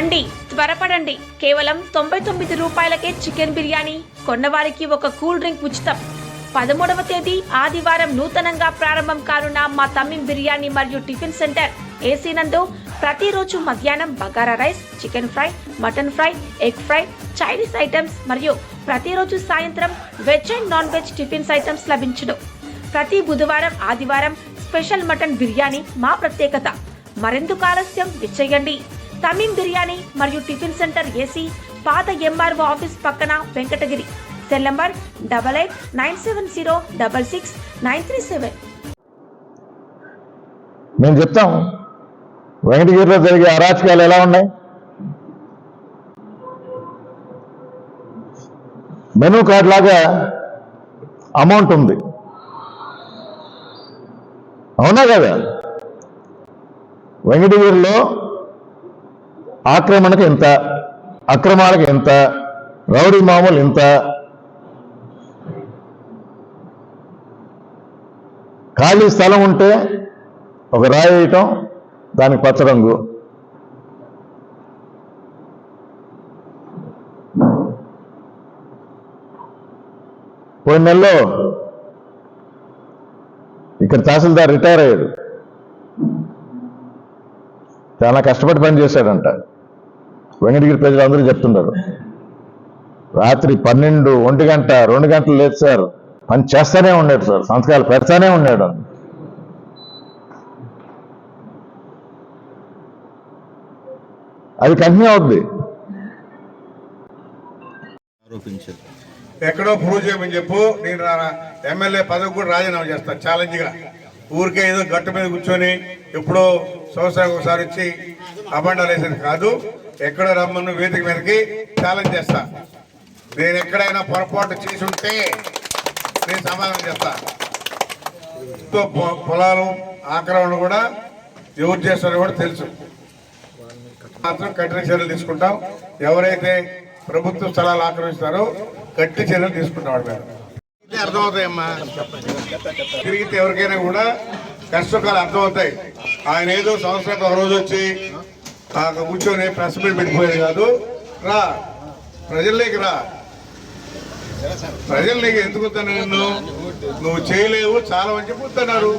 రండి త్వరపడండి. కేవలం తొంభై తొమ్మిది రూపాయలకే చికెన్ బిర్యానీ. కొన్నవారికి ఒక కూల్ డ్రింక్ ఉచితం. పదమూడవ తేదీ ఆదివారం నూతనంగా ప్రారంభం కానున్న మా తమ్మిం బిర్యానీ మరియు టిఫిన్ సెంటర్. ఏసీ నందు ప్రతిరోజు మధ్యాహ్నం bagara rice chicken fry mutton fry egg fry Chinese items మరియు ప్రతిరోజు సాయంత్రం veg and non veg tiffins items లభించును. ప్రతి బుధవారం ఆదివారం స్పెషల్ మటన్ బిర్యానీ మా ప్రత్యేకత. మరెందుకు ఆలస్యం? విచ్చేయండి తమీం బిర్యానీ మరియు టిఫిన్ సెంటర్ ఏసీ పాత ఎంఆర్ఓ ఆఫీస్ పక్కన Venkatagiri. Cell number double eight nine seven zero double six nine three seven. మేము చెప్తాం. వెంకటగిరిలో జరిగే అరాచకాలు ఎలా ఉన్నాయి? మెనూ కార్డ్ లాగా అమౌంట్ ఉంది. అవునా కదా? వెంకటగిరిలో ఆక్రమణకు ఎంత? అక్రమాలకు ఎంత? రౌడీ మామూలు ఎంత? ఖాళీ స్థలం ఉంటే ఒక రాయి వేయటం దానికి పచ్చ రంగు. పోయిన నెలలో ఇక్కడ తహసీల్దార్ రిటైర్ అయ్యాడు. చాలా కష్టపడి పని చేశాడంట వెంకటగిరి ప్రజలు అందరూ చెప్తున్నారు రాత్రి పన్నెండు ఒంటి గంట రెండు గంటలు లేదు సార్. పని చేస్తానే ఉన్నాడు సార్. సంతకాలు పెడతానే ఉన్నాడు అది కంటిన్యూ అవుద్ది. ఎక్కడో ప్రూవ్ చేయమని చెప్పు. నేను ఎమ్మెల్యే పదవి కూడా రాజీనామా చేస్తాను ఛాలెంజ్గా ఊరికే ఏదో గట్టు మీద కూర్చొని ఎప్పుడో సంవత్సరానికి ఒకసారి వచ్చి అబండాలు వేసేది కాదు. ఎక్కడ రమ్మను వేదిక మీదకి ఛాలెంజ్ చేస్తా. నేను ఎక్కడైనా పొరపాటు చేసి ఉంటే నేను సమాధానం చేస్తా పొ- పొలాలు ఆక్రమణ కూడా ఎవరు చేస్తారో కూడా తెలుసు. మాత్రం కఠిన చర్యలు తీసుకుంటాం. ఎవరైతే ప్రభుత్వ స్థలాలు ఆక్రమిస్తారో గట్టి చర్యలు తీసుకుంటాం వాడి మీద ఇది అర్థమవుతాయమ్మా. తిరిగితే ఎవరికైనా కూడా కష్టకాలు అర్థమవుతాయి. ఆయన ఏదో సంవత్సరానికి ఒక రోజు వచ్చి ఆ కూర్చొని ప్రెస్ మీట్ పెట్టిపోయేది కాదు. రా ప్రజల్లోకి రా. ప్రజల్లోకి ఎందుకు నిన్ను? నువ్వు చేయలేవు చాలా మంచి చెప్పుతున్నారు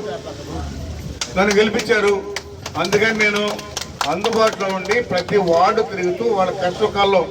నన్ను గెలిపించారు. అందుకని నేను అందుబాటులో ఉండి ప్రతి వార్డు తిరుగుతూ వాళ్ళ కష్టకాల్లో